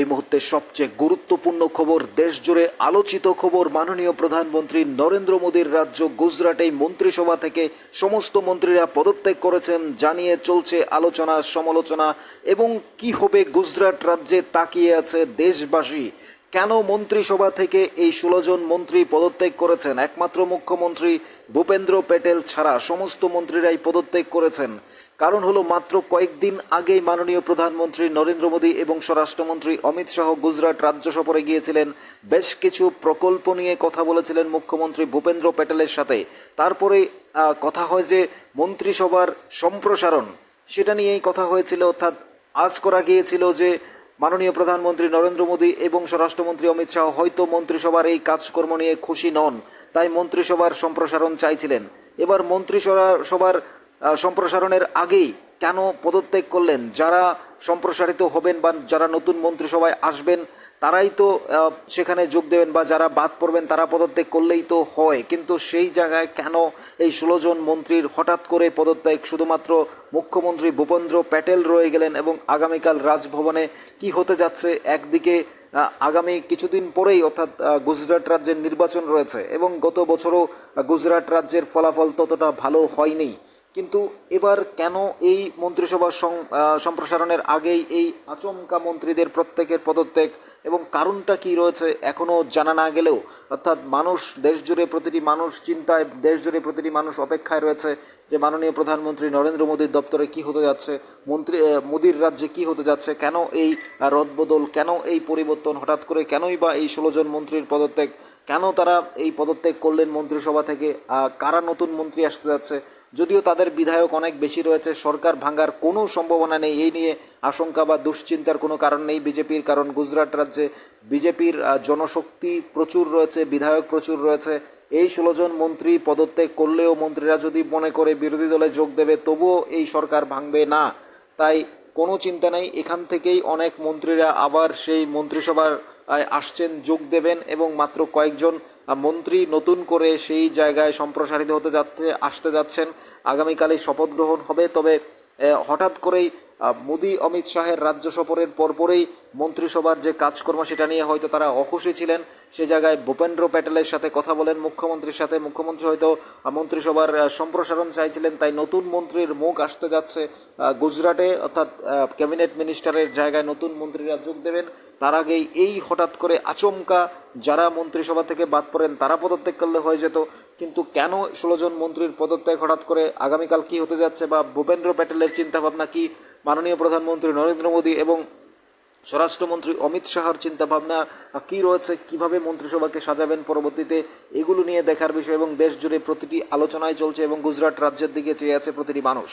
এই মুহূর্তে সবচেয়ে গুরুত্বপূর্ণ খবর দেশ জুড়ে আলোচিত খবর, মাননীয় প্রধানমন্ত্রী নরেন্দ্র মোদীর রাজ্য গুজরাটেই মন্ত্রিসভা থেকে সমস্ত মন্ত্রীরা পদত্যাগ করেছেন, জানিয়ে চলছে আলোচনা, সমালোচনা এবং কি হবে গুজরাট রাজ্যে তাকিয়ে আছে দেশবাসী। কেন মন্ত্রিসভা থেকে এই ষোলো জন মন্ত্রী পদত্যাগ করেছেন? একমাত্র মুখ্যমন্ত্রী ভূপেন্দ্র প্যাটেল ছাড়া সমস্ত মন্ত্রীরাই পদত্যাগ করেছেন। কারণ হলো মাত্র কয়েকদিন আগেই মাননীয় প্রধানমন্ত্রী নরেন্দ্র মোদী এবং স্বরাষ্ট্রমন্ত্রী অমিত শাহ গুজরাট রাজ্য সফরে গিয়েছিলেন। বেশ কিছু প্রকল্প নিয়ে কথা বলেছিলেন মুখ্যমন্ত্রী ভূপেন্দ্র প্যাটেলের সাথে। তারপরে কথা হয় যে মন্ত্রিসভার সম্প্রসারণ, সেটা নিয়েই কথা হয়েছিল। অর্থাৎ আজ করা গিয়েছিল যে মাননীয় প্রধানমন্ত্রী নরেন্দ্র মোদী এবং স্বরাষ্ট্রমন্ত্রী অমিত শাহ হয়তো মন্ত্রিসভার এই কাজকর্ম নিয়ে খুশি নন, তাই মন্ত্রিসভার সম্প্রসারণ চাইছিলেন। এবার মন্ত্রিসভা সভার সম্প্রসারণের আগেই কেন পদত্যাগ করলেন? যারা সম্প্রসারিত হবেন বা যারা নতুন মন্ত্রিসভায় আসবেন তারাই তো সেখানে যোগ দেবেন বা যারা বাদ পড়বেন তারা পদত্যাগ করলেই তো হয়। কিন্তু সেই জায়গায় কেন এই ষোলো জন মন্ত্রীর হঠাৎ করে পদত্যাগ? শুধুমাত্র মুখ্যমন্ত্রী ভূপেন্দ্র প্যাটেল রয়ে গেলেন এবং আগামীকাল রাজভবনে কি হতে যাচ্ছে একদিকে আগামী কিছুদিন পরেই অর্থাৎ গুজরাট রাজ্যের নির্বাচন রয়েছে এবং গত বছরও গুজরাট রাজ্যের ফলাফল ততটা ভালো হয়নি। কিন্তু এবার কেন এই মন্ত্রিসভা সম্প্রসারণের আগেই এই আচমকা মন্ত্রীদের প্রত্যেকের পদত্যাগ এবং কারণটা কি রয়েছে এখনও জানা না গেলেও, অর্থাৎ মানুষ দেশ জুড়ে প্রতিটি মানুষ চিন্তায় দেশ জুড়ে প্রতিটি মানুষ অপেক্ষায় রয়েছে যে মাননীয় প্রধানমন্ত্রী নরেন্দ্র মোদীর দপ্তরে কি হতে যাচ্ছে, মন্ত্রী মোদীর রাজ্যে কি হতে যাচ্ছে, কেন এই রদবদল, কেন এই পরিবর্তন, হঠাৎ করে কেনই বা এই ষোলো জন মন্ত্রীর পদত্যাগ, কেন তারা এই পদত্যাগ করলেন মন্ত্রিসভা থেকে কারা নতুন মন্ত্রী আসতে যাচ্ছে যদিও তাদের বিধায়ক অনেক বেশি রয়েছে, সরকার ভাঙার কোনো সম্ভাবনা নেই। এই নিয়ে আশঙ্কা বা দুশ্চিন্তার কোনো কারণ নেই বিজেপির, কারণ গুজরাট রাজ্যে বিজেপির জনশক্তি প্রচুর রয়েছে, বিধায়ক প্রচুর রয়েছে। এই ষোলো জন মন্ত্রী পদত্যাগ করলেও মন্ত্রীরা যদি মনে করে বিরোধী দলে যোগ দেবে, তবুও এই সরকার ভাঙবে না। তাই কোনো চিন্তা নেই, এখান থেকেই অনেক মন্ত্রীরা আবার সেই মন্ত্রিসভার আসছেন, যোগ দেবেন এবং মাত্র কয়েকজন মন্ত্রী নতুন করে সেই জায়গায় সম্প্রসারিত হতে যাচ্ছে, আসতে যাচ্ছেন। আগামীকালে শপথ গ্রহণ হবে। তবে হঠাৎ করেই মোদি, অমিত শাহের রাজ্য সফরের পরপরেই মন্ত্রিসভার যে কাজকর্ম সেটা নিয়ে হয়তো তারা অখুশি ছিলেন। সে জায়গায় ভূপেন্দ্র প্যাটেলের সাথে কথা বলেন মুখ্যমন্ত্রীর সাথে। মুখ্যমন্ত্রী হয়তো মন্ত্রিসভার সম্প্রসারণ চাইছিলেন, তাই নতুন মন্ত্রীর মুখ আসতে যাচ্ছে গুজরাটে। অর্থাৎ ক্যাবিনেট মিনিস্টারের জায়গায় নতুন মন্ত্রীরা যোগ দেবেন। তার আগেই এই হঠাৎ করে আচমকা যারা মন্ত্রিসভা থেকে বাদ পড়েন, তারা পদত্যাগ করলে হয়ে যেত। কিন্তু কেন ষোলো জন মন্ত্রীর পদত্যাগ হঠাৎ করে আগামীকাল কি হতে যাচ্ছে বা ভূপেন্দ্র প্যাটেলের চিন্তাভাবনা কি? মাননীয় প্রধানমন্ত্রী নরেন্দ্র মোদী এবং স্বরাষ্ট্রমন্ত্রী অমিত শাহর চিন্তাভাবনা কী রয়েছে? কীভাবে মন্ত্রিসভাকে সাজাবেন পরবর্তীতে? এগুলো নিয়ে দেখার বিষয় এবং দেশ জুড়ে প্রতিটি আলোচনায় চলছে এবং গুজরাট রাজ্যের দিকে চেয়ে আছে প্রতিটি মানুষ।